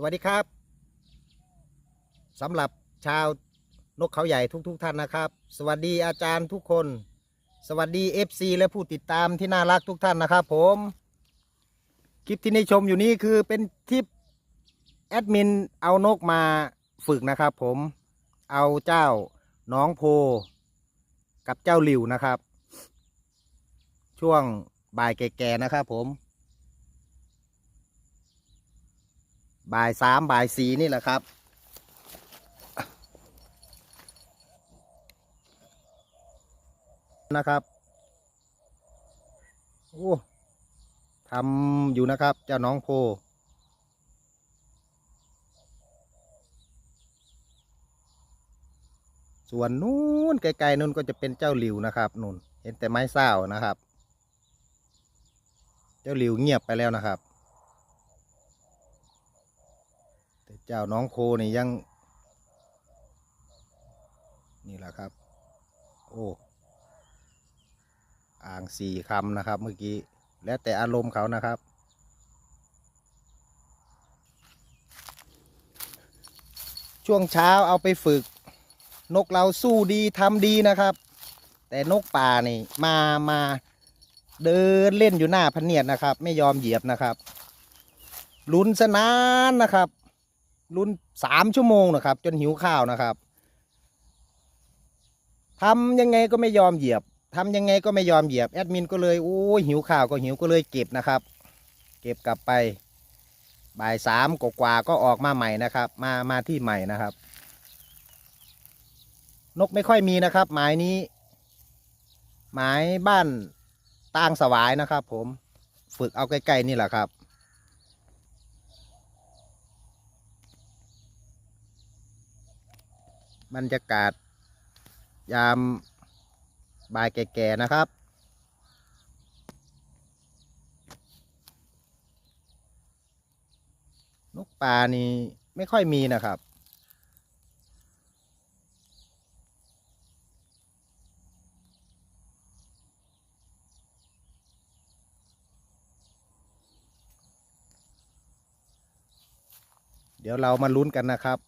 สวัสดีครับสำหรับชาวนกเขาใหญ่ทุกๆทท่านนะครับ สวัสดีอาจารย์ทุกคน สวัสดี FC และผู้ติดตามที่น่ารักทุกท่านนะครับ ผม คลิปที่นี่ชมอยู่นี้คือเป็นทิปแอดมินเอานกมาฝึกนะครับ ผม เอาเจ้าน้องโพ กับเจ้าหลิวนะครับ ช่วงบ่ายแก่ๆนะครับ ผม บ่ายสามบ่ายสี่นี่แหละครับนะครับโอ้ทำอยู่นะครับ เจ้าน้องโพ ส่วนนู้นไกลๆนู้นก็จะเป็นเจ้าหลิวนะครับนู่นเห็นแต่ไม้เศร้านะครับ เจ้าหลิวเงียบไปแล้วนะครับ แต่ เจ้าน้องโคนี่ยัง นี่แหละครับ โอ้อ่างสี่คำนะครับเมื่อกี้ แล้วแต่อารมณ์เขานะครับ ช่วงเช้าเอาไปฝึก นกเราสู้ดีทำดีนะครับ แต่นกป่านี่มามาเดินเล่นอยู่หน้าพเนียดนะครับ ไม่ยอมเหยียบนะครับลุ้นสนานนะครับ ลุ้นสามชั่วโมงนะครับ จนหิวข้าวนะครับทำยังไงก็ไม่ยอมเหยียบทำยังไงก็ไม่ยอมเหยียบแอดมินก็เลยโอ้ยหิวข้าวก็หิวก็เลยเก็บนะครับ เก็บกลับไปบ่ายสามกว่าก็ออกมาใหม่นะครับ มามาที่ใหม่นะครับ นกไม่ค่อยมีนะครับ หมายนี้ หมายบ้านตางสวายนะครับ ผมฝึกเอาใกล้ๆนี่แหละครับ บรรยากาศ ยามบ่ายแก่ๆนะครับ นกป่านี่ไม่ค่อยมีนะครับเดี๋ยวเรามาลุ้นกันนะครับ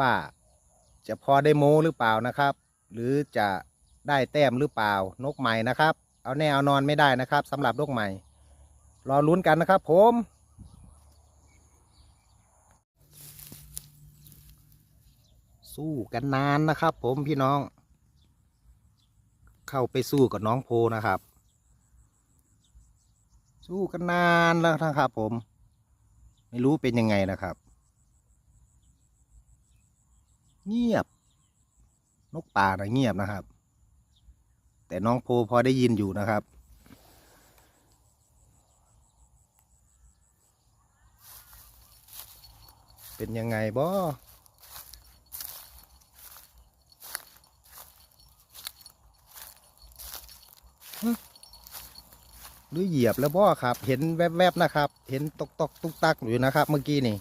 ว่าจะพอได้โมหรือเปล่านะครับ หรือจะได้แต้มหรือเปล่านกใหม่นะครับ เอาแน่เอานอนไม่ได้นะครับสำหรับนกใหม่ รอลุ้นกันนะครับ ผมสู้กันนานนะครับ ผมพี่น้อง เข้าไปสู้กับน้องโพนะครับ สู้กันนานแล้วนะครับ ผม ไม่รู้เป็นยังไงนะครับ เงียบ นกป่านะเงียบนะครับ แต่น้องโพพอได้ยินอยู่นะครับ เป็นยังไงบ่หรือเหยียบแล้วบ่ครับ เห็นแวบๆนะครับ เห็นตกตกตุกตักอยู่นะครับ เมื่อกี้นี่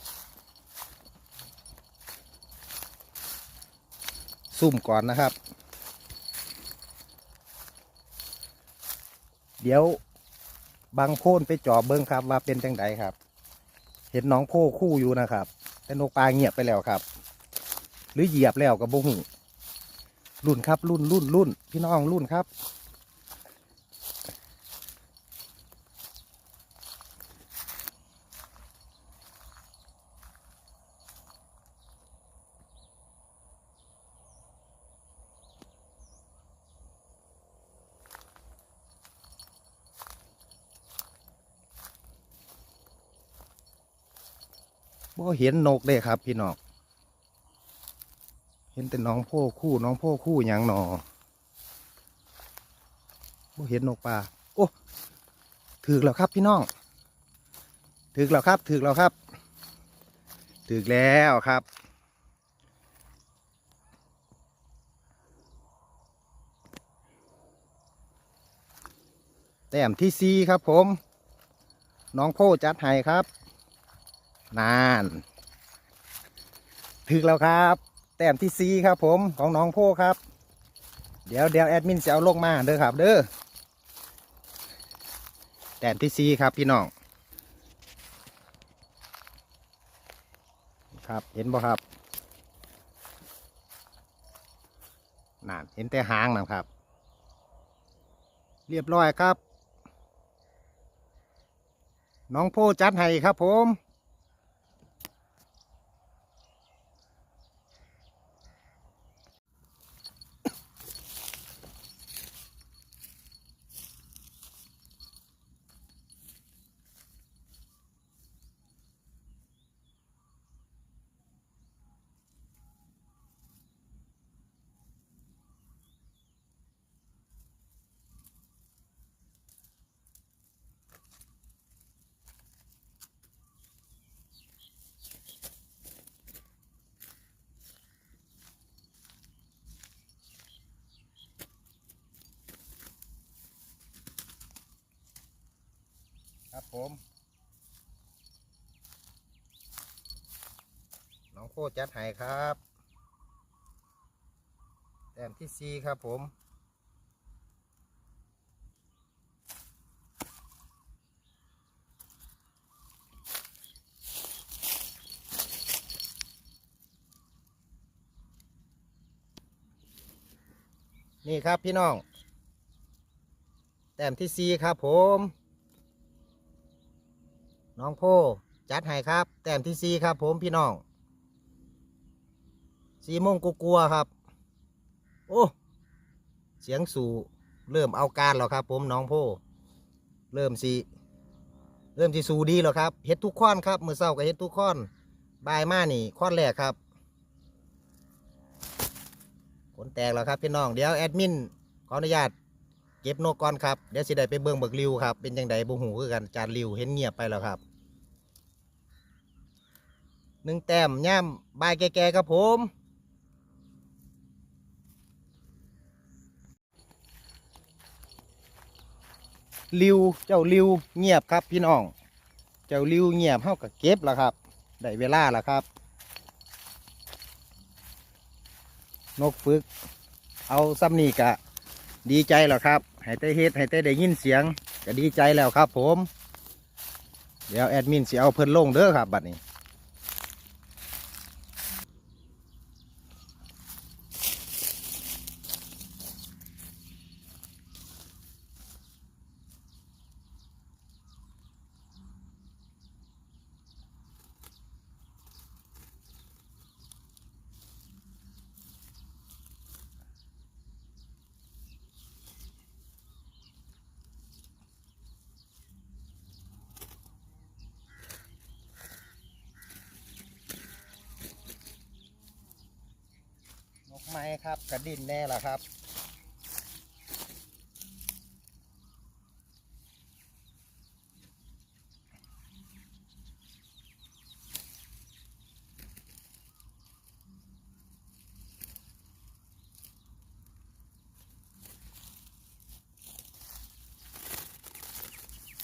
ซุ่มก่อนนะครับ เดี๋ยวบางโพนไปจ่อเบิ้งครับว่าเป็นจังไดครับ เห็นน้องโพคู่อยู่นะครับ แต่นกปลาเงียบไปแล้วครับ หรือเหยียบแล้วกับบุ้งรุ่นครับรุ่นรุ่นรุ่นพี่น้องรุ่นครับ บ่เห็นนกเลยครับ พี่น้องเห็นแต่น้องโพคู่น้องโพคู่ยังหนอบ่เห็นนกปลาโอ้ถือแล้วครับพี่น้องถือแล้วครับถือแล้วครับถือแล้วครับแต้มที่ซีครับผม น้องโพจัดให้ครับ นานถึกแล้วครับ แต้มที่ซีครับผมของน้องโพครับ เดี๋ยวเดี๋ยวแอดมินจะเอาลงมาเด้อครับเด้อแต้มที่ซีครับพี่น้องครับเห็นบ่ครับนั่นเห็นแต่หางนะครับ เรียบร้อยครับ น้องโพจัดให้ครับผม ครับผม น้องโคจัดให้ครับแต้มที่สี่ครับผมนี่ครับพี่น้อง แต้มที่สี่ครับผม น้องโพจัดให้ครับ แต้มที่สี่ครับ ผมพี่น้องสี่โมงกลัวครับ โอ้ เสียงสู่เริ่มเอาการแล้วครับ ผมน้องโพเริ่มสีเริ่มที่สู่ดีแล้วครับเฮ็ดทุกข้อนครับมือเศร้ากับเฮ็ดทุกข้อนบ่ายมานี่ข้อนแรกครับขนแตกแล้วครับพี่น้องเดี๋ยวแอดมินขออนุญาต เก็บนกก่อนครับเดี๋ยวสิได้ไปเบิ่งเบักริวครับเป็นจังไดบ่หูคือกันจานริวเห็นเงียบไปแล้วครับหนึ่งแต้มย่ามบายแก่ๆครับผมริวเจ้าริวเงียบครับพี่น้อง เจ้าริวเงียบเฮากับเก็บแล้วครับได้เวลาแล้วครับ นกฝึก เอาซ้ำนี่กะ ดีใจแล้วครับ ให้ได้เฮ็ดให้ได้ได้ยินเสียงก็ดีใจแล้วครับผม เดี๋ยวแอดมินสิเอาเพิ่นลงเด้อครับบัดนี้ นกไม้ครับ กระดิ่นแน่ละครับ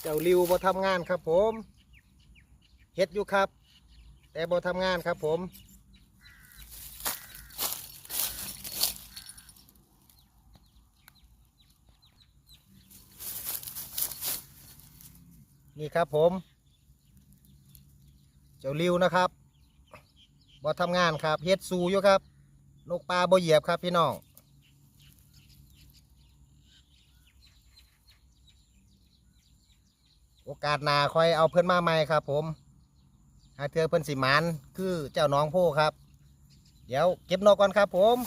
เจ้าริวบ่ทำงานครับผมเฮ็ดอยู่ครับ แต่บ่ทำงานครับผม นี่ครับผม เจ้าริวนะครับบ่ทำงานครับเฮ็ดซูอยู่ครับนกปลาบ่เหยียบครับพี่น้องโอกาสหนาคอยเอาเพิ่อนมาใหม่ครับ ผมหาเทือเพิ่อนสิมันคือเจ้าน้องโพครับ เดี๋ยวเก็บนกก่อนครับผม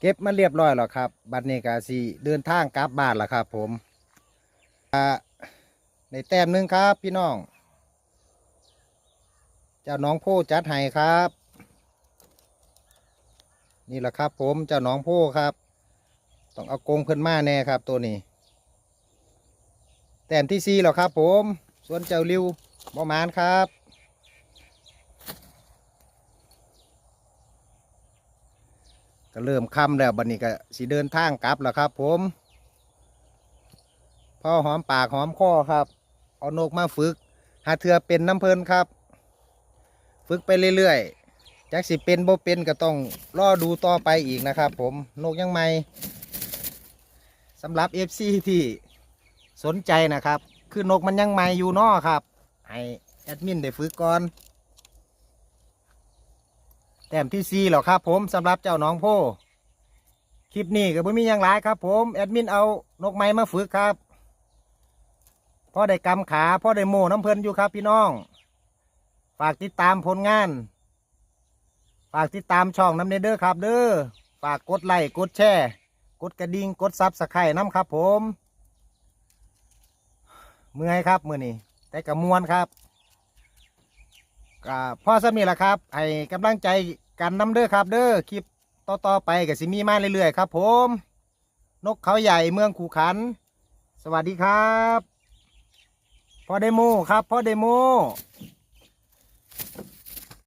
เก็บมาเรียบร้อยแล้วครับ บัดนี้ก็สิเดินทางกลับบ้านแล้วครับ ผมอ่าในแต้มหนึ่งครับ พี่น้อง เจ้าน้องโพจัดให้ครับ นี่แหละครับ ผมเจ้าน้องโพครับ ต้องเอากงเพิ่นมาแน่ครับ ตัวนี้ แต้มที่สี่แล้วครับ ผม ส่วนเจ้าริวบ่มานครับ ก็เริ่มค่ำแล้วบัดนี้ก็สิเดินทางกลับแล้วครับ ผมพ่อหอมปากหอมคอครับ เอานกมาฝึก หาเถือเป็นน้ำเพลินครับ ฝึกไปเรื่อยๆจักสิเป็นบ่เป็นก็ต้องรอดูต่อไปอีกนะครับ ผมนกยังใหม่สำหรับ FC ที่สนใจนะครับ คือนกมันยังใหม่อยู่นอครับ ให้แอดมินได้ฝึกก่อน แต้มที่สี่แล้วครับผมสำหรับเจ้าน้องโพคลิปนี้ก็บ่มีหยังหลายครับ ผมแอดมินเอานกไม้มาฝึกครับพ่อได้กำขาพ่อได้โม่น้ำเพลินอยู่ครับ พี่น้อง ฝากติดตามผลงาน ฝากติดตามช่องน้ำเนเด้อครับ เด้อฝากกดไลค์กดแชร์กดกระดิ่งกดซับสไครต์น้ำครับ ผมเมื่อยครับมือนี้แต่กระมวลครับ ก็พ่อสมีละครับให้กำลังใจกันน้ำเด้อครับ เด้อคลิปต่อๆไปกับสิมีมาเรื่อยๆครับ ผม นกเขาใหญ่เมืองขู่ขัน สวัสดีครับพ่อเดโมครับพ่อเดโม